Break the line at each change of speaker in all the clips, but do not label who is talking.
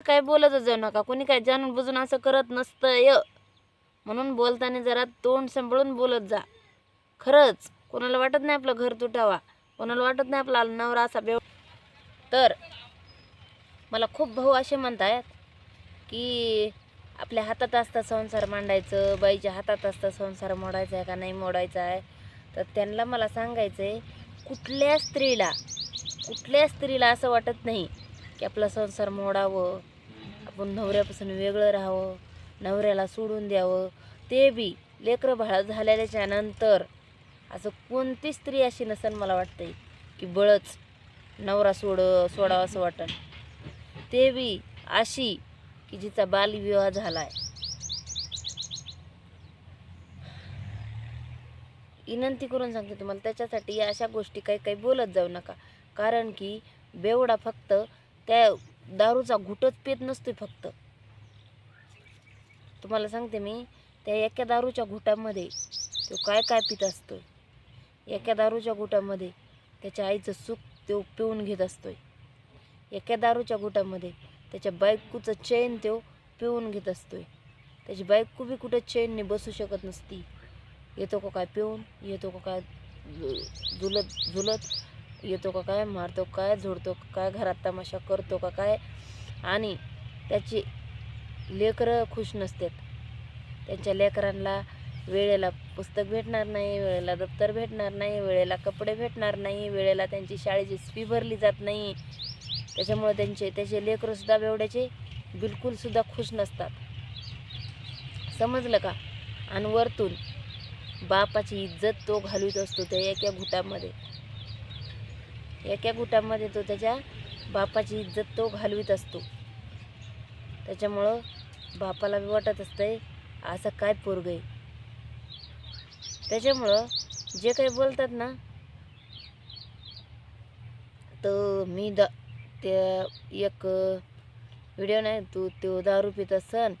काय बोलतच जाऊ नका. कोणी काय जाणून बुजून असं करत नसतंय म्हणून बोलताना जरा तोंड सांभाळून बोलत जा. खरंच कोणाला वाटत नाही आपलं घर तुटावा. कोणाला वाटत नाही आपला नवरा असा बेव तर मला खूप भाऊ असे म्हणतायत की आपल्या हातात असता संसार मांडायचं बाईच्या हातात असता संसार मोडायचा आहे का नाही मोडायचा आहे. तर त्यांना मला सांगायचं आहे कुठल्या स्त्रीला कुठल्या स्त्रीला असं वाटत नाही. की आपला संसार मोडावं आपण नवऱ्यापासून वेगळं राहावं नवऱ्याला सोडून द्यावं. ते बी लेकरं बाळ झालेल्याच्या नंतर असं कोणती स्त्री अशी नसेल मला वाटतंय की बळच नवरा सोड सोडावं असं वाटन. ते बी अशी की जिचा बालविवाह झाला आहे विनंती करून सांगते तुम्हाला त्याच्यासाठी या अशा गोष्टी काही काही बोलत जाऊ नका. कारण की बेवडा फक्त त्या दारूचा घुटच पेत नसतोय फक्त. तुम्हाला सांगते मी त्या एका दारूच्या घुटामध्ये तो काय काय पित असतोय. एका दारूच्या घुटामध्ये त्याच्या आईचं सुख तो पिऊन घेत असतोय. एका दारूच्या घुटामध्ये त्याच्या बायकूचं चैन तो पिऊन घेत असतोय. त्याची बायको बी कुठं चैनने बसू शकत नसती. येतो का काय पिऊन? येतो का काय झुलत झुलत? येतो का काय मारतो काय झोडतो का काय घरात तमाशा करतो का काय. आणि त्याची लेकरं खुश नसतात. त्यांच्या लेकरांना वेळेला पुस्तक भेटणार नाही वेळेला दप्तर भेटणार नाही वेळेला कपडे भेटणार नाही वेळेला त्यांची शाळेची फी भरली जात नाही. त्याच्यामुळे त्यांचे त्याचे लेकरंसुद्धा बेवड्याचे बिलकुलसुद्धा खुश नसतात. समजलं का? आणि वरतून बापाची इज्जत तो घालवीत असतो त्या एका घुटामध्ये. एका गुटामध्ये तो त्याच्या बापाची इज्जत तो घालवीत असतो. त्याच्यामुळं बापाला बी वाटत असतंय असं काय पोरग आहे? त्याच्यामुळं जे काही बोलतात ना तर मी दा त्या एक व्हिडिओ नाही तू तो दारू पित असन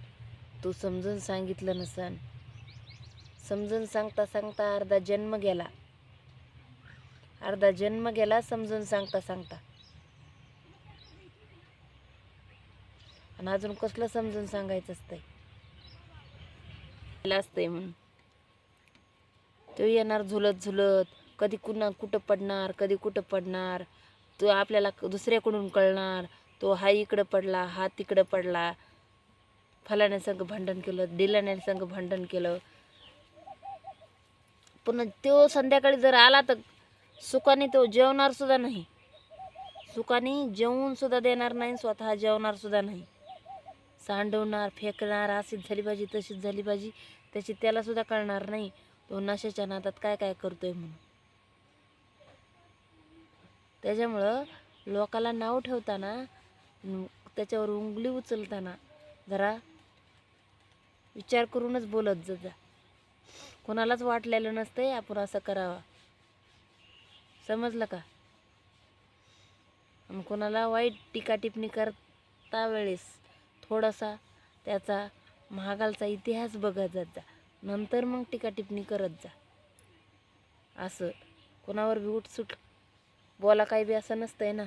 तू समजून सांगितलं नसन. समजून सांगता सांगता अर्धा जन्म गेला. अर्धा जन्म गेला समजून सांगता सांगता. आणि अजून कसलं समजून सांगायचं असतंय? असतंय म्हणून. तो येणार झुलत झुलत. कधी कुणा कुठं पडणार कधी कुठं पडणार. तो आपल्याला दुसऱ्याकडून कळणार. तो हा इकडं पडला हा तिकडं पडला. फलाण्या संघ भांडण केलं दिलाण्या संघ भांडण केलं. पुन्हा तो संध्याकाळी जर आला तर सुखाने तो जेवणार सुद्धा नाही. सुखाने जेवून सुद्धा देणार नाही स्वतः जेवणार सुद्धा नाही. सांडवणार फेकणार अशीच झाली पाहिजे तशीच झाली पाहिजे त्याची त्याला सुद्धा कळणार नाही. तो नशेच्या नादात काय काय करतोय म्हणून. त्याच्यामुळं लोकाला नाव ठेवताना त्याच्यावर उंगली उचलताना जरा विचार करूनच बोलत जा. जा कोणालाच वाटलेलं नसतंय आपण असं करावं. समजलं का? आणि कोणाला वाईट टीका टिप्पणी करता वेळेस थोडासा त्याचा महागालचा इतिहास बघत जात जा. नंतर मग टीका टिप्पणी करत जा. असं कोणावर बी उठसूट बोला काही बी असं नसतंय ना.